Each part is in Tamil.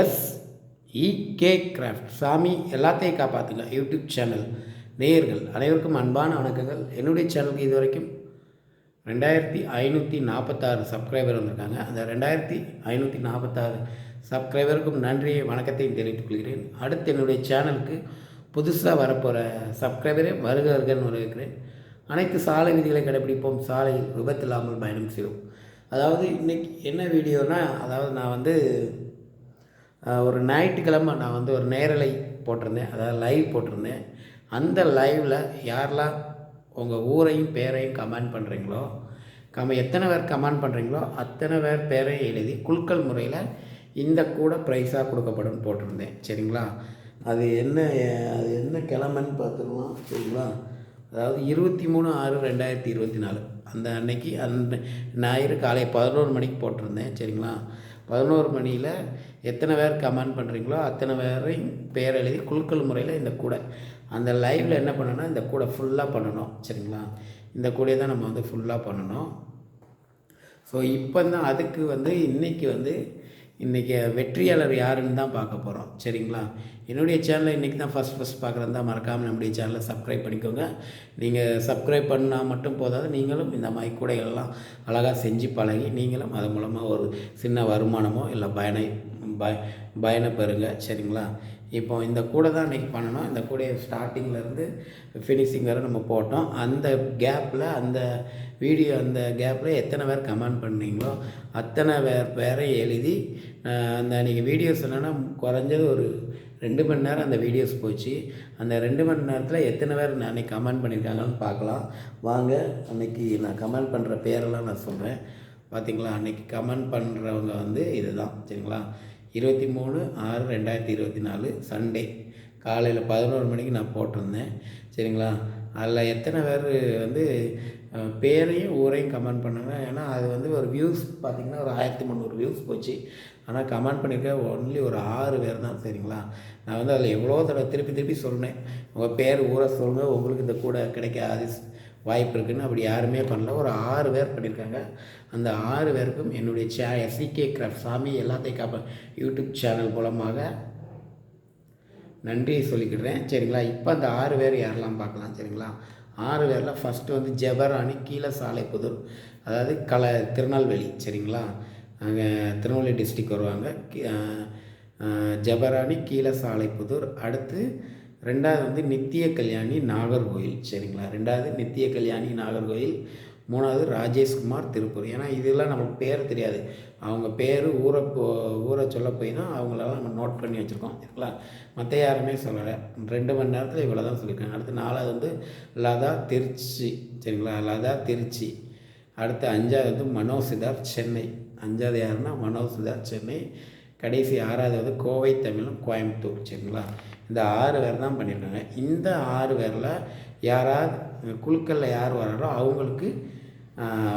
S E K craft. சாமி எல்லாத்தையும் காப்பாற்றுங்க யூடியூப் சேனல். நேயர்கள் அனைவருக்கும் அன்பான வணக்கங்கள். என்னுடைய சேனலுக்கு இது வரைக்கும் ரெண்டாயிரத்தி ஐநூற்றி நாற்பத்தாறு சப்ஸ்கிரைபர் வந்திருக்காங்க. அந்த ரெண்டாயிரத்தி ஐநூற்றி நாற்பத்தாறு சப்ஸ்கிரைபருக்கும் நன்றியை வணக்கத்தையும் தெரிவித்துக் கொள்கிறேன். அடுத்து என்னுடைய சேனலுக்கு புதுசாக வரப்போகிற சப்ஸ்கிரைபரே வருக வருகன்னு வரவேற்கிறேன். அனைத்து சாலை விதிகளை கடைபிடிப்போம். சாலையில் விபத்தில்லாமல் பயணம் செய்வோம். அதாவது இன்றைக்கி என்ன வீடியோனால் அதாவது நான் வந்து ஒரு ஞாயிற்றுக்கிழமை நான் வந்து ஒரு நேரலை போட்டிருந்தேன் அதாவது லைவ் போட்டிருந்தேன். அந்த லைவில் யாரெல்லாம் உங்கள் ஊரையும் பேரையும் கமெண்ட் பண்ணுறீங்களோ கம எத்தனை பேர் கமெண்ட் பண்ணுறீங்களோ அத்தனை பேர் பேரையும் எழுதி குலுக்கல் முறையில் இந்த கூட ப்ரைஸாக கொடுக்கப்படும் போட்டிருந்தேன். சரிங்களா? அது என்ன அது என்ன கிழமைன்னு பார்த்துக்கலாம் சரிங்களா? அதாவது இருபத்தி மூணு ஆறு ரெண்டாயிரத்தி இருபத்தி நாலு. அந்த அன்னைக்கு அந்த ஞாயிறு காலை பதினோரு மணிக்கு போட்டிருந்தேன் சரிங்களா? பதினோரு மணியில் எத்தனை பேர் கமெண்ட் பண்ணுறீங்களோ அத்தனை பேரையும் பேர் எழுதி குழுக்கள் முறையில் இந்த கூடை. அந்த லைவில் என்ன பண்ணணும்னா இந்த கூடை ஃபுல்லாக பண்ணணும். சரிங்களா? இந்த கூடையை தான் நம்ம வந்து ஃபுல்லாக பண்ணணும். ஸோ இப்போ தான் அதுக்கு வந்து இன்றைக்கி வந்து இன்றைக்கி வெற்றியாளர் யாருன்னு தான் பார்க்க போகிறோம் சரிங்களா? என்னுடைய சேனலை இன்றைக்கி தான் ஃபஸ்ட் ஃபஸ்ட் தான் மறக்காமல் நம்முடைய சேனலை சப்ஸ்கிரைப் பண்ணிக்கோங்க. நீங்கள் சப்ஸ்கிரைப் பண்ணால் மட்டும் போதாது நீங்களும் இந்த மாதிரி கூடைகள்லாம் அழகாக செஞ்சு பழகி நீங்களும் அது மூலமாக ஒரு சின்ன வருமானமோ இல்லை பயனை பய பயனை பெறுங்க. சரிங்களா? இப்போ இந்த கூடை தான் இன்றைக்கி பண்ணணும். இந்த கூடையை ஸ்டார்டிங்லேருந்து ஃபினிஷிங் வரை நம்ம போட்டோம். அந்த கேப்பில் அந்த வீடியோ அந்த கேப்பில் எத்தனை பேர் கமெண்ட் பண்ணீங்களோ அத்தனை பேர் பேரை எழுதி அந்த நீங்கள் வீடியோஸ் என்னென்னா குறைஞ்சது ஒரு ரெண்டு மணி நேரம் அந்த வீடியோஸ் போச்சு. அந்த ரெண்டு மணி நேரத்தில் எத்தனை பேர் அன்றைக்கி கமெண்ட் பண்ணியிருக்காங்கன்னு பார்க்கலாம். வாங்க அன்றைக்கி நான் கமெண்ட் பண்ணுற பேரெல்லாம் நான் சொல்கிறேன் பார்த்தீங்களா அன்றைக்கி கமெண்ட் பண்ணுறவங்க வந்து இதுதான். சரிங்களா? இருபத்தி மூணு ஆறு ரெண்டாயிரத்தி இருபத்தி நாலு சண்டே காலையில் பதினோரு மணிக்கு நான் போட்டிருந்தேன். சரிங்களா? அதில் எத்தனை பேர் வந்து பேரையும் ஊரையும் கமெண்ட் பண்ணாங்க. ஏன்னா அது வந்து ஒரு வியூஸ் பார்த்திங்கன்னா ஒரு ஆயிரத்தி முந்நூறு வியூஸ் போச்சு. ஆனால் கமெண்ட் பண்ணியிருக்க ஒன்லி ஒரு ஆறு பேர் தான் சரிங்களா? நான் வந்து அதில் எவ்வளோ தடவை திருப்பி திருப்பி சொன்னேன் உங்கள் பேர் ஊரை சொல்லுங்கள் உங்களுக்கு இந்த கூட கிடைக்காது. வாய்ப்பு இருக்குதுன்னு அப்படி யாருமே பண்ணல. ஒரு ஆறு பேர் பண்ணியிருக்காங்க. அந்த ஆறு பேருக்கும் என்னுடைய சே எஸ்இகே கிராஃப்ட் சாமி எல்லாத்தையும் காப்ப யூடியூப் சேனல் மூலமாக நன்றி சொல்லிக்கிடுறேன். சரிங்களா? இப்போ அந்த ஆறு பேர் யாரெல்லாம் பார்க்கலாம்? சரிங்களா? ஆறு பேரில் ஃபஸ்ட்டு வந்து ஜெபராணி கீழ சாலைப்புதூர் அதாவது கல திருநெல்வேலி. சரிங்களா? அங்கே திருநெல்வேலி டிஸ்ட்ரிக் வருவாங்க. ஜபராணி கீழே அஹ், கீழ சாலைப்புதூர் அடுத்து ரெண்டாவது வந்து நித்திய கல்யாணி நாகர்கோயில் சரிங்களா? ரெண்டாவது நித்திய கல்யாணி நாகர்கோயில் மூணாவது ராஜேஷ்குமார் திருப்பூர். ஏன்னா இதெல்லாம் நமக்கு பேர் தெரியாது. அவங்க பேர் ஊரை போ ஊரை சொல்ல போய் தான் அவங்களெல்லாம் நம்ம நோட் பண்ணி வச்சுருக்கோம். சரிங்களா? மற்ற யாருமே சொல்லலை. ரெண்டு மணி நேரத்தில் இவ்வளோ தான் சொல்லியிருக்காங்க. அடுத்து நாலாவது வந்து லதா திருச்சி. சரிங்களா? லதா திருச்சி. அடுத்து அஞ்சாவது வந்து மனோ சென்னை. அஞ்சாவது யாருன்னா மனோ சென்னை. கடைசி ஆறாவது வந்து கோவை தமிழும் கோயம்புத்தூர். சரிங்களா? இந்த ஆறு பேர் தான் பண்ணியிருக்காங்க. இந்த ஆறு பேரில் யாராவது குழுக்களில் யார் வராரோ அவங்களுக்கு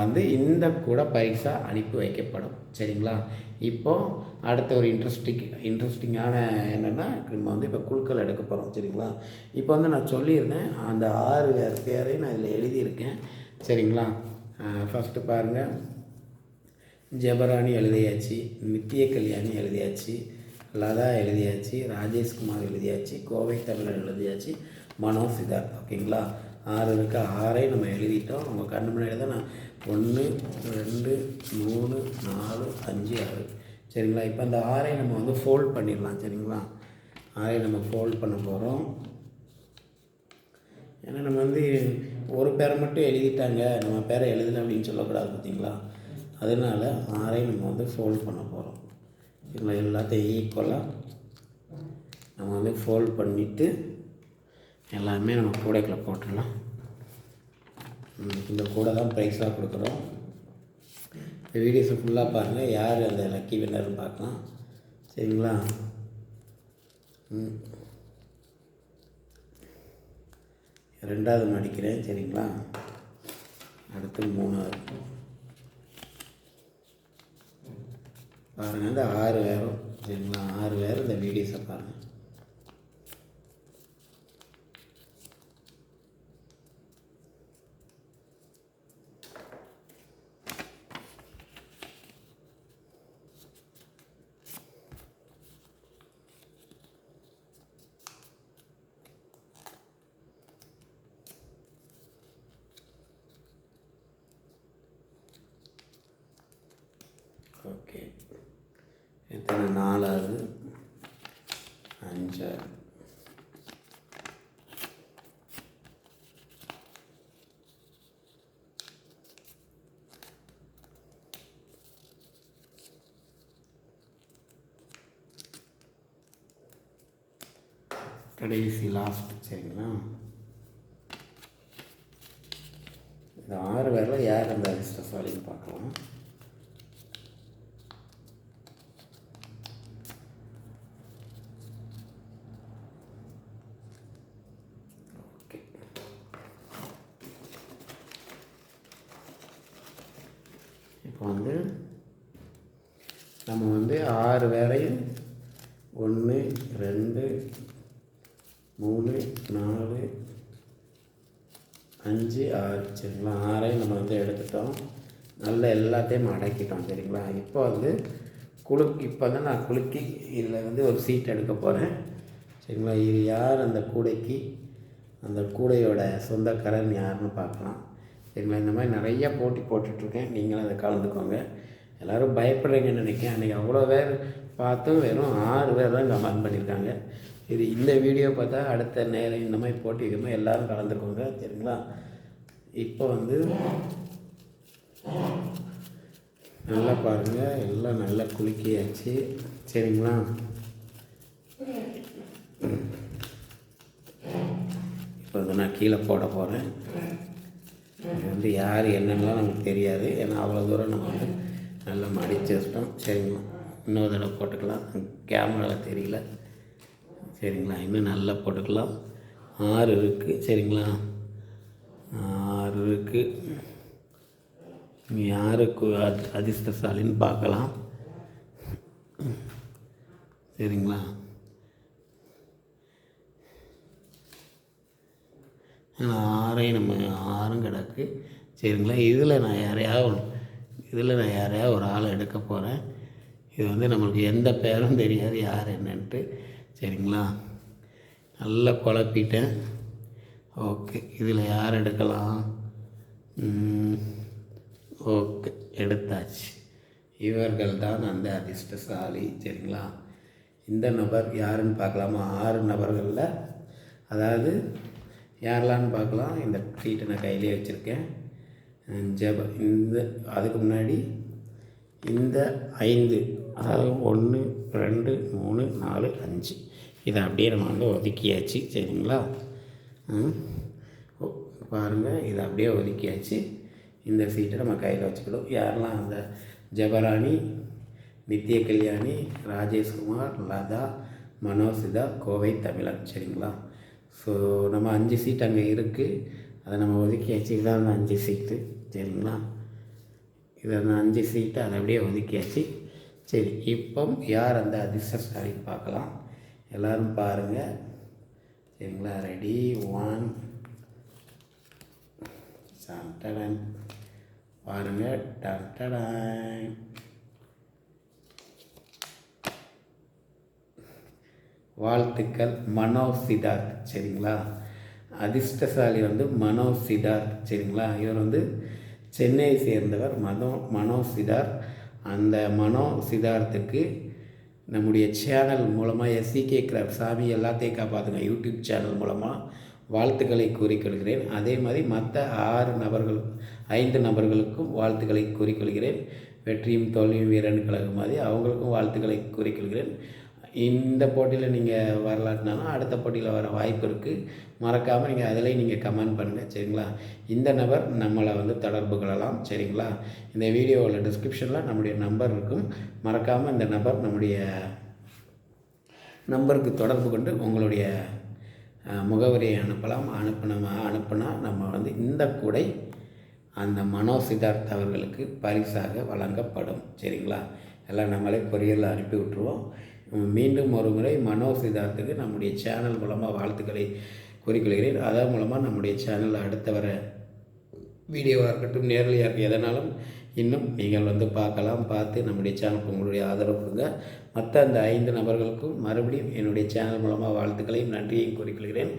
வந்து இந்த கூட பரிசாக அனுப்பி வைக்கப்படும். சரிங்களா? இப்போது அடுத்த ஒரு இன்ட்ரெஸ்டிங் இன்ட்ரெஸ்டிங்கான என்னென்னா நம்ம வந்து இப்போ குழுக்கள் எடுக்க போகிறோம் சரிங்களா? இப்போ வந்து நான் சொல்லியிருந்தேன் அந்த ஆறு பேர் பேரையும் நான் இதில் எழுதியிருக்கேன். சரிங்களா? ஃபஸ்ட்டு பாருங்கள் ஜெபராணி எழுதியாச்சு நித்திய கல்யாணி எழுதியாச்சு. லதா எழுதியாச்சு ராஜேஷ்குமார் எழுதியாச்சு கோவை தமிழர் எழுதியாச்சு மனோ சித்தார்த் ஓகேங்களா? ஆறு இருக்க ஆறே நம்ம எழுதிட்டோம். அவங்க கண்ணு முன்னாடி தான் நான் ஒன்று ரெண்டு மூணு நாலு அஞ்சு ஆறு. சரிங்களா? இப்போ அந்த ஆறை நம்ம வந்து ஃபோல்ட் பண்ணிடலாம். சரிங்களா? ஆறை நம்ம ஃபோல்ட் பண்ண போகிறோம் ஏன்னா நம்ம வந்து ஒரு பேரை மட்டும் எழுதிட்டாங்க. நம்ம பேரை எழுதலை அப்படின்னு சொல்லக்கூடாது பார்த்தீங்களா? அதனால ஆறை நம்ம வந்து ஃபோல்ட் பண்ண போகிறோம் இதில் எல்லாத்தையும் ஈக்குவலாக நம்ம வந்து ஃபோல்ட் பண்ணிவிட்டு எல்லாமே நம்ம கூடைக்குள்ளே போட்டுடலாம். இந்த கூடை தான் ப்ரைஸாக கொடுக்குறோம். இந்த வீடியோஸை ஃபுல்லாக பாருங்கள் யார் அந்த லக்கி வின்னர்னு பார்க்கலாம். சரிங்களா? ம். ரெண்டாவது நடிக்கிறேன் சரிங்களா? அடுத்து மூணாவது. பாருங்கள் இந்த ஆறு பேரும் சரிங்களா ஆறு பேரும் இந்த வீடியோஸை பாருங்கள் எத்தனை நாலாவது. அஞ்சாவது. கடைசி லாஸ்ட் சரிங்களா? இந்த ஆறு பேரில் யார் அந்த அதிர்ஷ்டசாலின்னு பார்க்கலாம் ஓகே இப்போ வந்து நம்ம வந்து ஆறு வேலையும் ஒன்று ரெண்டு மூணு நாலு அஞ்சு ஆறு. சரிங்களா ஆறையும் நம்ம வந்து எடுத்துட்டோம். நல்ல எல்லாத்தையும் அடக்கிட்டோம் சரிங்களா? இப்போ வந்து குளு இப்போ வந்து நான் குலுக்கி இதில் வந்து ஒரு சீட் எடுக்க போகிறேன் சரிங்களா? இது யார் அந்த கூடைக்கு? அந்த கூடையோட சொந்தக்காரன் யாருன்னு பார்க்கலாம். சரிங்களா? இந்த மாதிரி நிறைய போட்டி போட்டுட்ருக்கேன். நீங்களும் அதை கலந்துக்கோங்க. எல்லோரும் பயப்படுறீங்கன்னு நினைக்கிறேன். அன்றைக்கி அவ்வளோ பேர் பார்த்தும் வெறும் ஆறு பேர் தான் கமெண்ட் பண்ணியிருக்காங்க. இது இந்த வீடியோ பார்த்தா அடுத்த நேரம் இந்த மாதிரி போட்டி மாதிரி எல்லோரும் கலந்துக்கோங்க சரிங்களா? இப்போ வந்து நல்லா பாருங்கள் எல்லாம் நல்லா குலுக்கியாச்சு சரிங்களா? இப்போ வந்து நான் கீழே போட போகிறேன் இது வந்து யார் என்னென்னலாம் நமக்கு தெரியாது. ஏன்னா அவ்வளோ தூரம் நம்ம வந்து நல்லா மடித்து வச்சிட்டோம். சரிங்களா இன்னொரு தடவை போட்டுக்கலாம். கேமராவில் தெரியல. சரிங்களா? இன்னும் நல்லா போட்டுக்கலாம். ஆறு இருக்குது சரிங்களா? ஆறு இருக்குது யாருக்கு அது அதிர்ஷ்டசாலின்னு பார்க்கலாம். சரிங்களா? ஆறையும் நம்ம ஆறும் கிடக்கு. சரிங்களா? இதில் நான் யாரையாவது இதில் நான் யாரையாவது ஒரு ஆளை எடுக்க போகிறேன்? இது வந்து நம்மளுக்கு எந்த பேரும் தெரியாது யார் என்னன்ட்டு. சரிங்களா? நல்லா குழப்பிட்டேன். ஓகே இதில் யார் எடுக்கலாம்? ஓகே எடுத்தாச்சு. இவர்கள் தான் அந்த அதிர்ஷ்டசாலி சரிங்களா? இந்த நபர் யாருன்னு பார்க்கலாமா? ஆறு நபர்களில். அதாவது யாரெல்லாம்னு பார்க்கலாம். இந்த சீட்டை நான் கையிலே வச்சுருக்கேன். ஜப இந்த அதுக்கு முன்னாடி இந்த ஐந்து அதாவது ஒன்று ரெண்டு மூணு நாலு அஞ்சு. இதை அப்படியே நம்ம வந்து ஒதுக்கியாச்சு சரிங்களா? பாருங்கள் இதை அப்படியே ஒதுக்கியாச்சு. இந்த சீட்டை நம்ம கையில் வச்சுக்கிடும் யாரெல்லாம் அந்த ஜபராணி நித்ய கல்யாணி ராஜேஷ்குமார் லதா மனோசிதா கோவை தமிழன் சரிங்களா? ஸோ நம்ம அஞ்சு சீட் அங்கே இருக்குது அதை நம்ம ஒதுக்கியாச்சு. இதான் அந்த அஞ்சு சீட்டு. சரிங்களா? இதை நான் அஞ்சு சீட்டை அதை அப்படியே ஒதுக்கியாச்சு. சரி இப்போ யார் அந்த அதிர்ஷ்டசாலின்னு பார்க்கலாம். எல்லோரும் பாருங்கள் சரிங்களா? ரெடி ஒன் சண்டடன். பாருங்கள் டடன் வாழ்த்துக்கள். மனோ சிதார்த் சரிங்களா? அதிர்ஷ்டசாலி வந்து மனோ சிதார்த் சரிங்களா? இவர் வந்து சென்னையை சேர்ந்தவர் மனோ மனோ சிதார். அந்த மனோ சிதார்த்துக்கு நம்முடைய சேனல் மூலமாக எஸ்சிகே கிராப் சாமி எல்லாத்தையும் காப்பாற்றுங்க யூடியூப் சேனல் மூலமாக வாழ்த்துக்களை கூறிக்கொள்கிறேன். அதே மாதிரி மற்ற ஆறு நபர்கள் ஐந்து நபர்களுக்கும் வாழ்த்துக்களை கூறிக்கொள்கிறேன். வெற்றியும் தோல்வியும் வீரன் கழகம் மாதிரி அவங்களுக்கும் வாழ்த்துக்களை கூறிக்கொள்கிறேன். இந்த போட்டியில் நீங்கள் வரலாட்டினாலும் அடுத்த போட்டியில் வர வாய்ப்பு இருக்குது மறக்காமல் நீங்கள் அதிலையும் நீங்கள் கமெண்ட் பண்ணுங்கள் சரிங்களா? இந்த நபர் நம்மளை வந்து தொடர்பு கொள்ளலாம் சரிங்களா? இந்த வீடியோவில் டிஸ்கிரிப்ஷனில் நம்முடைய நம்பர் இருக்கும். மறக்காமல் இந்த நபர் நம்முடைய நம்பருக்கு தொடர்பு கொண்டு உங்களுடைய முகவரியை அனுப்பலாம். அனுப்பின அனுப்புனா நம்ம வந்து இந்த கூடை அந்த மனோ சித்தார்த் அவர்களுக்கு பரிசாக வழங்கப்படும் சரிங்களா? எல்லாம் நம்மளே கொரியரில் அனுப்பி விட்ருவோம் மீண்டும் ஒரு முறை மனோ சித்தார்த்துக்கு நம்முடைய சேனல் மூலமாக வாழ்த்துக்களை கூறிக்கொள்கிறேன். அதன் மூலமாக நம்முடைய சேனலில் அடுத்த வர வீடியோவாக இருக்கட்டும் நேரலையாக இருக்கட்டும் எதனாலும் இன்னும் நீங்கள் வந்து பார்க்கலாம் பார்த்து நம்முடைய சேனலுக்கு உங்களுடைய ஆதரவு கொடுங்க. மற்ற அந்த ஐந்து நபர்களுக்கும் மறுபடியும் என்னுடைய சேனல் மூலமாக வாழ்த்துக்களையும் நன்றியையும் கூறிக்கொள்கிறேன்.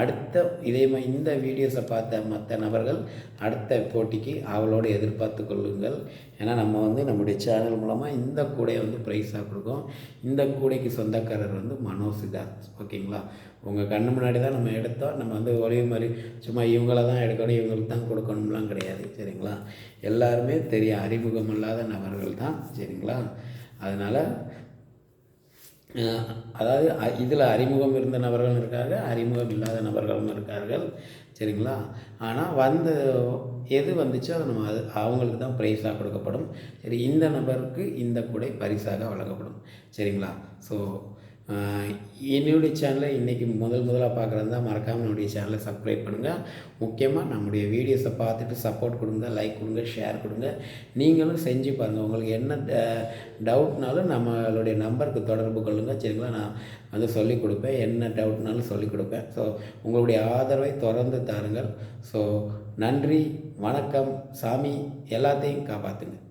அடுத்த இதே மாதிரி இந்த வீடியோஸை பார்த்த மற்ற நபர்கள் அடுத்த போட்டிக்கு அவளோடு எதிர்பார்த்து கொள்ளுங்கள். ஏன்னா நம்ம வந்து நம்முடைய சேனல் மூலமாக இந்த கூடையை வந்து ப்ரைஸாக கொடுக்கும். இந்த கூடைக்கு சொந்தக்காரர் வந்து மனோ சித்தார்த். ஓகேங்களா? உங்கள் கண்ணு முன்னாடி தான் நம்ம எடுத்தோம். நம்ம வந்து ஒரே மாதிரி சும்மா இவங்கள தான் எடுக்கணும் இவங்களுக்கு தான் கொடுக்கணும்லாம் கிடையாது. சரிங்களா? எல்லாருமே தெரிய அறிமுகம் இல்லாத நபர்கள் தான். சரிங்களா? அதனால் அதாவது இதில் அறிமுகம் இருந்த நபர்களும் இருக்காங்க அறிமுகம் இல்லாத நபர்களும் இருக்கார்கள் சரிங்களா? ஆனால் வந்து எது வந்துச்சோ அது நம்ம அது அவங்களுக்கு தான் ப்ரைஸாக கொடுக்கப்படும். சரி இந்த நபருக்கு இந்த கூடை பரிசாக வழங்கப்படும் சரிங்களா? ஸோ என்னுடைய சேனலை இன்றைக்கி முதல் முதலாக பார்க்குறது தான் மறக்காமல் என்னுடைய சேனலை சப்ஸ்கிரைப் பண்ணுங்கள் முக்கியமாக நம்முடைய வீடியோஸை பார்த்துட்டு சப்போர்ட் கொடுங்க லைக் கொடுங்க ஷேர் கொடுங்க. நீங்களும் செஞ்சு பாருங்கள் உங்களுக்கு என்ன டவுட்னாலும் நம்மளுடைய நம்பருக்கு தொடர்பு கொள்ளுங்கள் சரிங்களா? நான் வந்து சொல்லிக் கொடுப்பேன். என்ன டவுட்னாலும் சொல்லிக் கொடுப்பேன். ஸோ உங்களுடைய ஆதரவை தொடர்ந்து தாருங்கள். ஸோ நன்றி வணக்கம் சாமி எல்லாத்தையும் காப்பாற்றுங்க